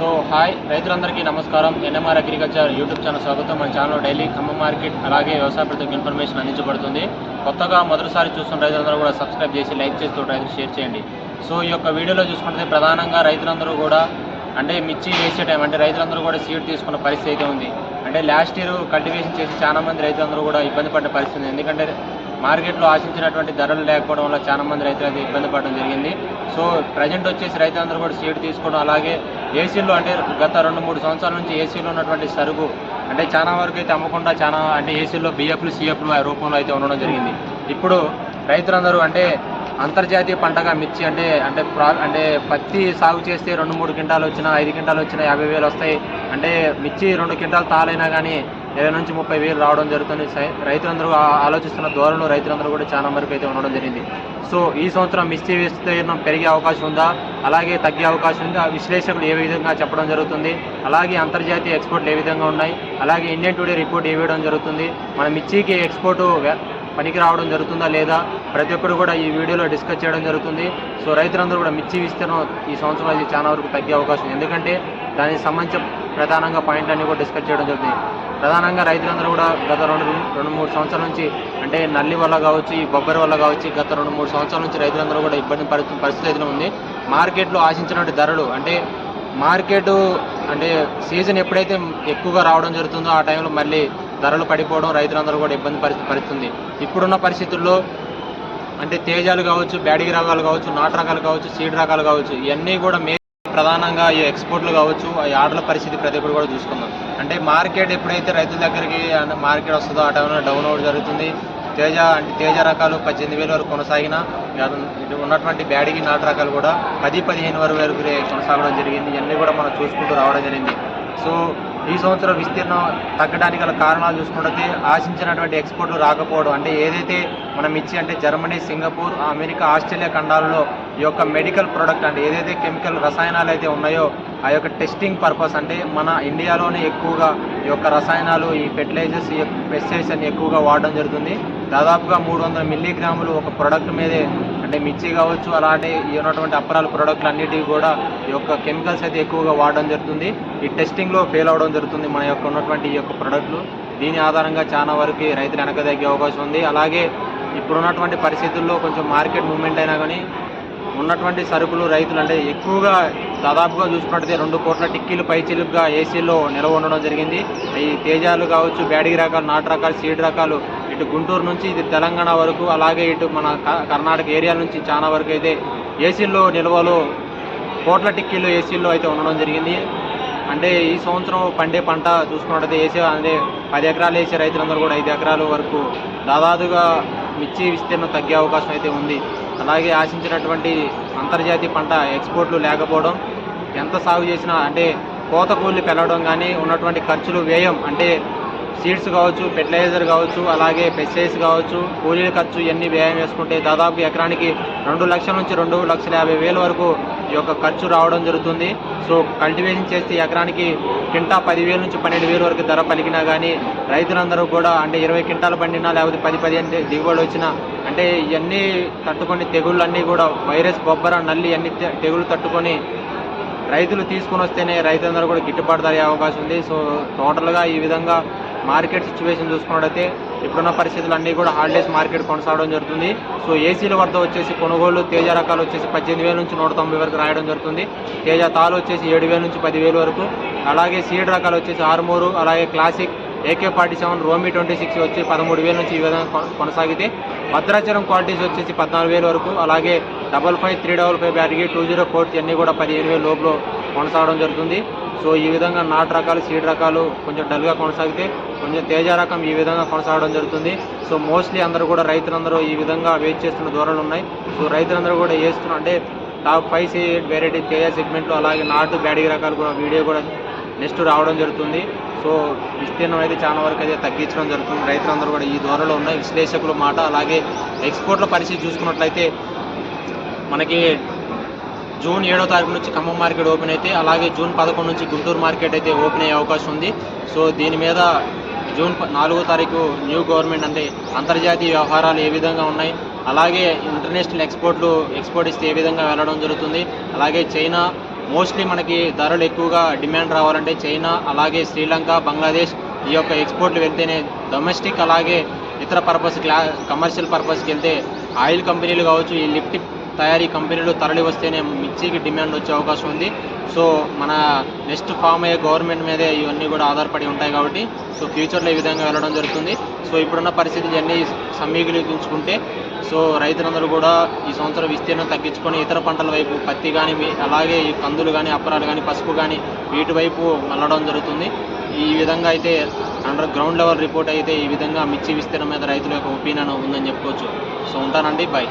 So hi రైతులందరికీ నమస్కారం. NMR agriculture YouTube channel స్వాగతం. మన ఛానల్ డైలీ ఖమ్మం మార్కెట్ అలాగే వ్యవసాయ ప్రతి ఇన్ఫర్మేషన్ అందించబడుతుంది. కొత్తగా మొదటిసారి చూస్తున్న రైతులందరూ కూడా సబ్స్క్రైబ్ చేసి లైక్ చేస్తూ రైతులు షేర్ చేయండి. సో ఈ యొక్క వీడియోలో చూసుకుంటే ప్రధానంగా రైతులందరూ కూడా అంటే మిర్చి వేసే టైం అంటే రైతులందరూ కూడా సీడ్ తీసుకున్న పరిస్థితి అయితే ఉంది. అంటే లాస్ట్ ఇయర్ కల్టివేషన్ చేసి చాలా మంది రైతులందరూ కూడా ఇబ్బంది పడిన పరిస్థితి ఎందుకంటే మార్కెట్లో ఆశించినటువంటి ధరలు లేకపోవడం వల్ల చాలా మంది రైతులు అయితే ఇబ్బంది పడడం జరిగింది. సో ప్రజెంట్ వచ్చేసి రైతులందరూ కూడా సీడ్ తీసుకోవడం అలాగే ఏసీలో అంటే గత రెండు మూడు సంవత్సరాల నుంచి ఏసీలో ఉన్నటువంటి సరుకు అంటే చాలా వరకు అయితే అమ్మకుండా చాలా అంటే ఏసీలో బిఎఫ్లు సిఎఫ్లు రూపంలో అయితే ఉండడం జరిగింది. ఇప్పుడు రైతులందరూ అంటే అంతర్జాతీయ పంటగా మిర్చి అంటే అంటే ప్రా అంటే పత్తి సాగు చేస్తే రెండు మూడు క్వింటాలు వచ్చినా ఐదు క్వింటాలు వచ్చినా యాభై వేలు వస్తాయి. అంటే మిర్చి రెండు క్వింటాలు తాలైనా కానీ ఇరవై నుంచి ముప్పై వేలు రావడం జరుగుతుంది. సై- రైతులందరూ ఆ- ఆలోచిస్తున్న ధోరణిలో రైతులందరూ కూడా చాలా వరకు అయితే ఉండడం జరిగింది. సో ఈ సంవత్సరం మిర్చి విస్తీర్ణం పెరిగే అవకాశం ఉందా? అలాగే తగ్గే అవకాశం ఉందా? విశ్లేషకులు ఏ విధంగా చెప్పడం జరుగుతుంది? అలాగే అంతర్జాతీయ ఎక్స్పోర్ట్లు ఏ విధంగా ఉన్నాయి? అలాగే ఇండియన్ టుడే రిపోర్ట్ ఏ వేయడం జరుగుతుంది? మన మిర్చికి ఎక్స్పోర్టు పనికి రావడం జరుగుతుందా లేదా? ప్రతి ఒక్కరు కూడా ఈ వీడియోలో డిస్కస్ చేయడం జరుగుతుంది. సో రైతులందరూ కూడా మిర్చి విస్తీర్ణం ఈ సంవత్సరం అది చాలా వరకు తగ్గే అవకాశం ఉంది. ఎందుకంటే దానికి సంబంధించిన ప్రధానంగా పాయింట్ అన్ని కూడా డిస్కస్ చేయడం జరుగుతుంది. ప్రధానంగా రైతులందరూ కూడా గత రెండు రెండు మూడు సంవత్సరాల నుంచి అంటే నల్లి వల్ల కావచ్చు ఈ బొబ్బరి వల్ల కావచ్చు గత రెండు మూడు సంవత్సరాల నుంచి రైతులందరూ కూడా ఇబ్బంది పరిస్థితి పరిస్థితి అయితే ఉంది. మార్కెట్లో ఆశించినటువంటి ధరలు అంటే మార్కెట్ అంటే సీజన్ ఎప్పుడైతే ఎక్కువగా రావడం జరుగుతుందో ఆ టైంలో మళ్ళీ ధరలు పడిపోవడం రైతులందరూ కూడా ఇబ్బంది పరిస్థితి పడుతుంది. ఇప్పుడున్న పరిస్థితుల్లో అంటే తేజాలు కావచ్చు బ్యాడిగి రకాలు కావచ్చు నాటు రకాలు కావచ్చు సీడ్ రకాలు కావచ్చు ఇవన్నీ కూడా మే ప్రధానంగా ఈ ఎక్స్పోర్ట్లు కావచ్చు ఈ ఆటల పరిస్థితి ప్రతి ఒక్కరు కూడా చూసుకుందాం. అంటే మార్కెట్ ఎప్పుడైతే రైతుల దగ్గరికి మార్కెట్ వస్తుందో ఆ టైంలో డౌన్ అవుట్ జరుగుతుంది. తేజ అంటే తేజ రకాలు పద్దెనిమిది వేల వరకు కొనసాగిన ఉన్నటువంటి బ్యాడిగి నాటు రకాలు కూడా పది పదిహేను వరకు వరకు కొనసాగడం జరిగింది. ఇవన్నీ కూడా మనం చూసుకుంటూ రావడం జరిగింది. సో ఈ సంవత్సరం విస్తీర్ణం తగ్గడానికి గల కారణాలు చూసుకుంటే ఆశించినటువంటి ఎక్స్పోర్ట్లు రాకపోవడం. అంటే ఏదైతే మనం ఇచ్చి అంటే జర్మనీ సింగపూర్ అమెరికా ఆస్ట్రేలియా ఖండాలలో ఈ యొక్క మెడికల్ ప్రోడక్ట్ అంటే ఏదైతే కెమికల్ రసాయనాలు అయితే ఉన్నాయో ఆ యొక్క టెస్టింగ్ పర్పస్ అంటే మన ఇండియాలోనే ఎక్కువగా ఈ యొక్క రసాయనాలు ఈ ఫెర్టిలైజర్స్ ఈ పెస్టిసైడ్స్ అని ఎక్కువగా వాడడం జరుగుతుంది. దాదాపుగా మూడు వందల మిల్లీగ్రాములు ఒక ప్రోడక్ట్ మీదే అంటే మిర్చి కావచ్చు అలాంటి ఈ ఉన్నటువంటి అప్పరాల ప్రోడక్ట్లు అన్నిటివి కూడా ఈ యొక్క కెమికల్స్ అయితే ఎక్కువగా వాడడం జరుగుతుంది. ఈ టెస్టింగ్లో ఫెయిల్ అవడం జరుగుతుంది మన యొక్క ఉన్నటువంటి ఈ యొక్క ప్రోడక్ట్లు దీని ఆధారంగా చాలా వరకు రైతులు వెనక తగ్గే అవకాశం ఉంది. అలాగే ఇప్పుడున్నటువంటి పరిస్థితుల్లో కొంచెం మార్కెట్ మూమెంట్ అయినా కానీ ఉన్నటువంటి సరుకులు రైతులు అంటే ఎక్కువగా దాదాపుగా చూసుకున్నట్టయితే రెండు కోట్ల టిక్కీలు పైచిలుగా ఏసీలో నిల్వ ఉండడం జరిగింది. ఈ తేజాలు కావచ్చు బ్యాడిగి రకాలు నాటు రకాలు సీడ్ రకాలు ఇటు గుంటూరు నుంచి ఇది తెలంగాణ వరకు అలాగే ఇటు మన క- కర్ణాటక ఏరియా నుంచి చాలా వరకు అయితే ఏసీల్లో నిల్వలు కోట్ల టిక్కీలు ఏసీల్లో అయితే ఉండడం జరిగింది. అంటే ఈ సంవత్సరం పండే పంట చూసుకున్నట్టయితే ఏసీ అంటే పది ఎకరాలు వేసే రైతులందరూ కూడా ఐదు ఎకరాల వరకు దాదాపుగా మిర్చి విస్తీర్ణం తగ్గే అవకాశం అయితే ఉంది. అలాగే ఆశించినటువంటి అంతర్జాతీయ పంట ఎక్స్పోర్ట్లు లేకపోవడం ఎంత సాగు చేసినా అంటే కోత కూలి పెరగడం కానీ ఉన్నటువంటి ఖర్చులు వ్యయం అంటే సీడ్స్ కావచ్చు ఫెర్టిలైజర్ కావచ్చు అలాగే పెస్టిసైడ్స్ కావచ్చు కూలీల ఖర్చు ఇవన్నీ వ్యయం వేసుకుంటే దాదాపు ఎకరానికి రెండు లక్షల నుంచి రెండు లక్షల యాభై వేల వరకు ఈ యొక్క ఖర్చు రావడం జరుగుతుంది. సో కల్టివేషన్ చేస్తే ఎకరానికి కింటా పదివేల నుంచి పన్నెండు వేల వరకు ధర పలికినా కానీ రైతులందరూ కూడా అంటే ఇరవై క్వింటాలు పండినా లేకపోతే పది పదిహేను దిగుబడి వచ్చినా అంటే ఇవన్నీ తట్టుకొని తెగుళ్ళన్నీ కూడా వైరస్ బొబ్బర నల్లి అన్ని తెగులు తట్టుకొని రైతులు తీసుకొని వస్తేనే రైతులందరూ కూడా గిట్టుబాటు ధర అయ్యే అవకాశం ఉంది. సో టోటల్గా ఈ విధంగా మార్కెట్ సిచ్యువేషన్ చూసుకున్నట్టయితే ఇప్పుడున్న పరిస్థితులు అన్నీ కూడా హాలిడేస్ మార్కెట్ కొనసాగడం జరుగుతుంది. సో ఏసీల వద్ద వచ్చేసి కొనుగోలు తేజ రకాలు వచ్చేసి పద్దెనిమిది వేల నుంచి నూట తొంభై వరకు రాయడం జరుగుతుంది. తేజ తాలు వచ్చేసి ఏడు వేల నుంచి పదివేలు వరకు. అలాగే సీడ్ రకాలు వచ్చేసి ఆరుమూరు అలాగే క్లాసిక్ ఏకే ఫార్టీ సెవెన్ రోమి ట్వంటీ సిక్స్ వచ్చి పదమూడు వేల నుంచి ఈ విధంగా కొనసాగితే భద్రాచలం క్వాలిటీస్ వచ్చేసి పద్నాలుగు వేల వరకు. అలాగే double five three double five battery two zero fourth అన్నీ కూడా పదిహేను వేల లోపల కొనసాగడం జరుగుతుంది. సో ఈ విధంగా నాటు రకాలు సీడ్ రకాలు కొంచెం డల్గా కొనసాగితే కొంచెం తేజ రకం ఈ విధంగా కొనసాగడం జరుగుతుంది. సో మోస్ట్లీ అందరూ కూడా రైతులందరూ ఈ విధంగా వెయిట్ చేస్తున్న దూరాలు ఉన్నాయి. సో రైతులందరూ కూడా వేస్తున్న అంటే top five seed variety Teja సెగ్మెంట్లో అలాగే నాటు బ్యాడీ రకాలు కూడా వీడియో కూడా నెక్స్ట్ రావడం జరుగుతుంది. సో విస్తీర్ణం అయితే చాలా వరకు అయితే తగ్గించడం జరుగుతుంది. రైతులందరూ కూడా ఈ ధోరణిలో ఉన్నాయి విశ్లేషకుల మాట అలాగే ఎక్స్పోర్ట్ల పరిస్థితి చూసుకున్నట్లయితే మనకి జూన్ ఏడో తారీఖు నుంచి ఖమ్మం మార్కెట్ ఓపెన్ అయితే అలాగే జూన్ పదకొండు నుంచి గుంటూరు మార్కెట్ అయితే ఓపెన్ అయ్యే అవకాశం ఉంది. సో దీని మీద జూన్ నాలుగో తారీఖు న్యూ గవర్నమెంట్ అంటే అంతర్జాతీయ వ్యవహారాలు ఏ విధంగా ఉన్నాయి అలాగే ఇంటర్నేషనల్ ఎక్స్పోర్ట్లు ఎక్స్పోర్ట్ ఇస్తే ఏ విధంగా వెళ్ళడం జరుగుతుంది అలాగే చైనా మోస్ట్లీ మనకి ధరలు ఎక్కువగా డిమాండ్ రావాలంటే చైనా అలాగే శ్రీలంక బంగ్లాదేశ్ ఈ యొక్క ఎక్స్పోర్ట్లు వెళ్తేనే డొమెస్టిక్ అలాగే ఇతర పర్పస్ క్లా కమర్షియల్ పర్పస్కి వెళ్తే ఆయిల్ కంపెనీలు కావచ్చు ఈ లిఫ్ట్ తయారీ కంపెనీలు తరలి వస్తేనే మిర్చికి డిమాండ్ వచ్చే అవకాశం ఉంది. సో మన నెక్స్ట్ ఫామ్ అయ్యే గవర్నమెంట్ మీదే ఇవన్నీ కూడా ఆధారపడి ఉంటాయి కాబట్టి సో ఫ్యూచర్లో ఈ విధంగా వెళ్ళడం జరుగుతుంది. సో ఇప్పుడున్న పరిస్థితులు అన్నీ సమీకరించుకుంటే సో రైతులందరూ కూడా ఈ సంవత్సరం విస్తీర్ణం తగ్గించుకొని ఇతర పంటల వైపు పత్తి కానీ అలాగే ఈ కందులు కానీ అప్పరాలు కానీ పసుపు కానీ వీటి వైపు మళ్ళడం జరుగుతుంది. ఈ విధంగా అయితే అండర్ గ్రౌండ్ లెవెల్ రిపోర్ట్ అయితే ఈ విధంగా మిర్చి విస్తీర్ణం మీద రైతుల యొక్క ఒపీనియన్ ఉందని చెప్పుకోవచ్చు. సో ఉంటానండి. బాయ్